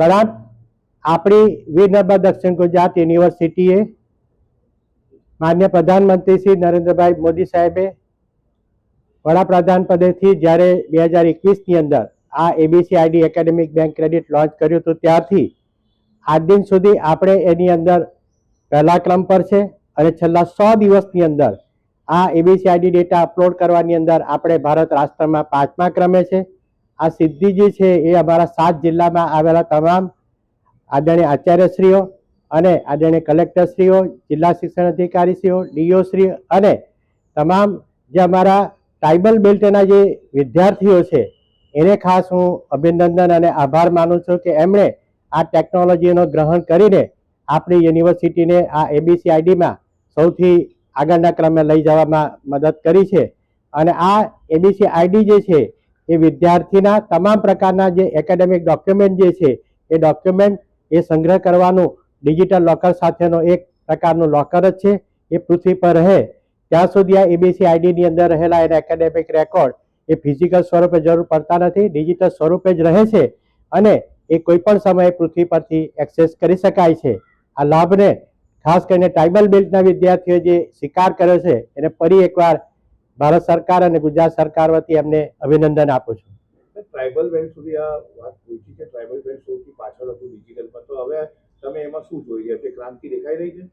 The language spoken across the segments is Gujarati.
પ્રણામ આપણી વીર નર્મદ દક્ષિણ ગુજરાત યુનિવર્સિટીએ માન્ય પ્રધાનમંત્રી શ્રી નરેન્દ્રભાઈ મોદી સાહેબે વડાપ્રધાન પદેથી જ્યારે બે હજાર એકવીસની અંદર આ ABC ID academic bank credit launch કર્યું હતું, ત્યારથી આજ દિન સુધી આપણે એની અંદર પહેલા ક્રમ પર છે અને છેલ્લા સો દિવસની અંદર આ એબીસીઆઈડી ડેટા અપલોડ કરવાની અંદર આપણે ભારત રાષ્ટ્રમાં પાંચમા ક્રમે છે. આ સિદ્ધિ જે છે એ અમારા સાત જિલ્લામાં આવેલા તમામ આદરણીય આચાર્યશ્રીઓ અને આદરણીય કલેક્ટરશ્રીઓ, જિલ્લા શિક્ષણ અધિકારીશ્રીઓ, ડીઓ શ્રી અને તમામ જે અમારા ટ્રાઇબલ બેલ્ટના જે વિદ્યાર્થીઓ છે, એને ખાસ હું અભિનંદન અને આભાર માનું છું કે એમણે આ ટેકનોલોજીનો ગ્રહણ કરીને આપણી યુનિવર્સિટીને આ એબીસીઆઈડીમાં સૌથી આગળના ક્રમે લઈ જવામાં મદદ કરી છે. અને આ એબીસીઆઈડી જે છે એ વિદ્યાર્થીના તમામ પ્રકારના જે એકેડેમિક ડોક્યુમેન્ટ જે છે, એ ડોક્યુમેન્ટ એ સંગ્રહ કરવાનું ડિજિટલ લોકર સાથેનો એક પ્રકારનું લોકર જ છે. એ પૃથ્વી પર રહે. ત્યાં સુધી આ એબીસી આઈડીની અંદર રહેલા એના એકેડેમિક રેકોર્ડ એ ફિઝિકલ સ્વરૂપે જરૂર પડતા નથી ડિજિટલ સ્વરૂપે જ રહે છે અને એ કોઈ પણ સમયે પૃથ્વી પરથી એક્સેસ કરી શકાય છે. આ લાભને ખાસ કરીને ટ્રાઇબલ બેલ્ટના વિદ્યાર્થીઓ જે સ્વીકાર કર્યો છે, એને ફરી એકવાર ભારત સરકાર અને ગુજરાત સરકાર વતી એમને અભિનંદન આપું છું. ટ્રાઇબલ બેન્ડ સુધી આ વાત પહોંચી છે. ટ્રાઇબલ બેન્ડ સૌથી પાછળ હતું ડિજિટલમાં તો હવે તમે એમાં શું જોઈ રહ્યા છે? ક્રાંતિ દેખાઈ રહી છે?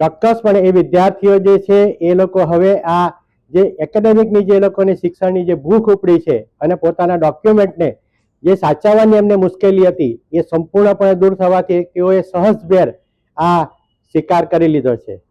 ચોક્કસપણે એ વિદ્યાર્થીઓ જે છે એ લોકો હવે આ જે એકેડેમિકની જે લોકોની શિક્ષણની જે ભૂખ ઉપડી છે અને પોતાના ડોક્યુમેન્ટને જે સાચવવાની એમને મુશ્કેલી હતી એ સંપૂર્ણપણે દૂર થવાથી તેઓએ સહજભેર આ સ્વીકાર કરી લીધો છે.